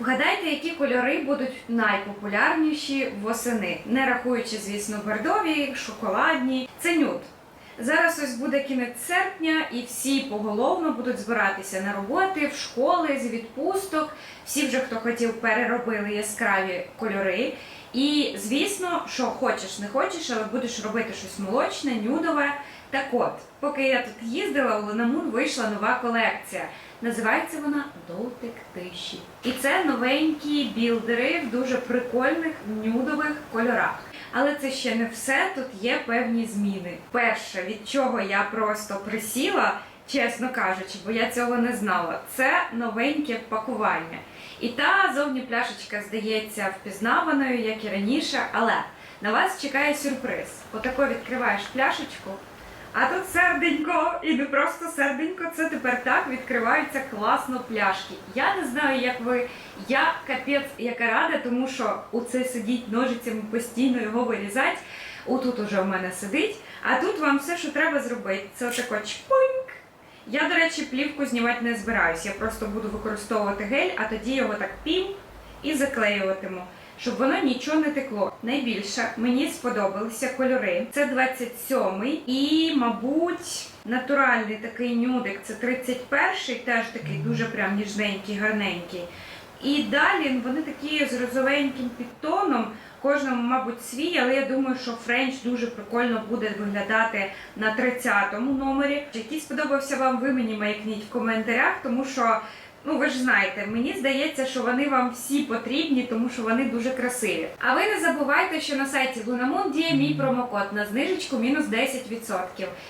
Вгадайте, які кольори будуть найпопулярніші восени, не рахуючи, звісно, бордові, шоколадні. Це нюд. Зараз ось буде кінець серпня, і всі поголовно будуть збиратися на роботи, в школи, з відпусток. Всі вже, хто хотів, переробили яскраві кольори. І звісно, що хочеш, не хочеш, але будеш робити щось молочне, нюдове. Так от, поки я тут їздила, у Лунамун вийшла нова колекція. Називається вона Дотик тиші. І це новенькі білдери в дуже прикольних нюдових кольорах. Але це ще не все. Тут є певні зміни. Перше, від чого я просто присіла, чесно кажучи, бо я цього не знала, це новеньке пакування. І та зовні пляшечка здається впізнаваною, як і раніше, але на вас чекає сюрприз. Отако відкриваєш пляшечку. А тут серденько, і не просто серденько, це тепер так відкриваються класно пляшки. Я не знаю, як ви, я капець яка рада, тому що у це сидіть ножицями постійно його вирізати. Отут уже в мене сидить, а тут вам все, що треба зробити, це отако чпуньк. Я, до речі, плівку знімати не збираюсь. Я просто буду використовувати гель, а тоді його так пів і заклеюватиму, щоб воно нічого не текло. Найбільше мені сподобалися кольори. Це 27-й і, мабуть, натуральний такий нюдик. Це 31-й, теж такий дуже прям ніжненький, гарненький. І далі вони такі з розовеньким підтоном. Кожному, мабуть, свій, але я думаю, що френч дуже прикольно буде виглядати на 30-му номері. Який сподобався вам, ви мені маякніть в коментарях, тому що. Ну, ви ж знаєте, мені здається, що вони вам всі потрібні, тому що вони дуже красиві. А ви не забувайте, що на сайті Lunamon діє мій промокод на знижечку мінус 10%.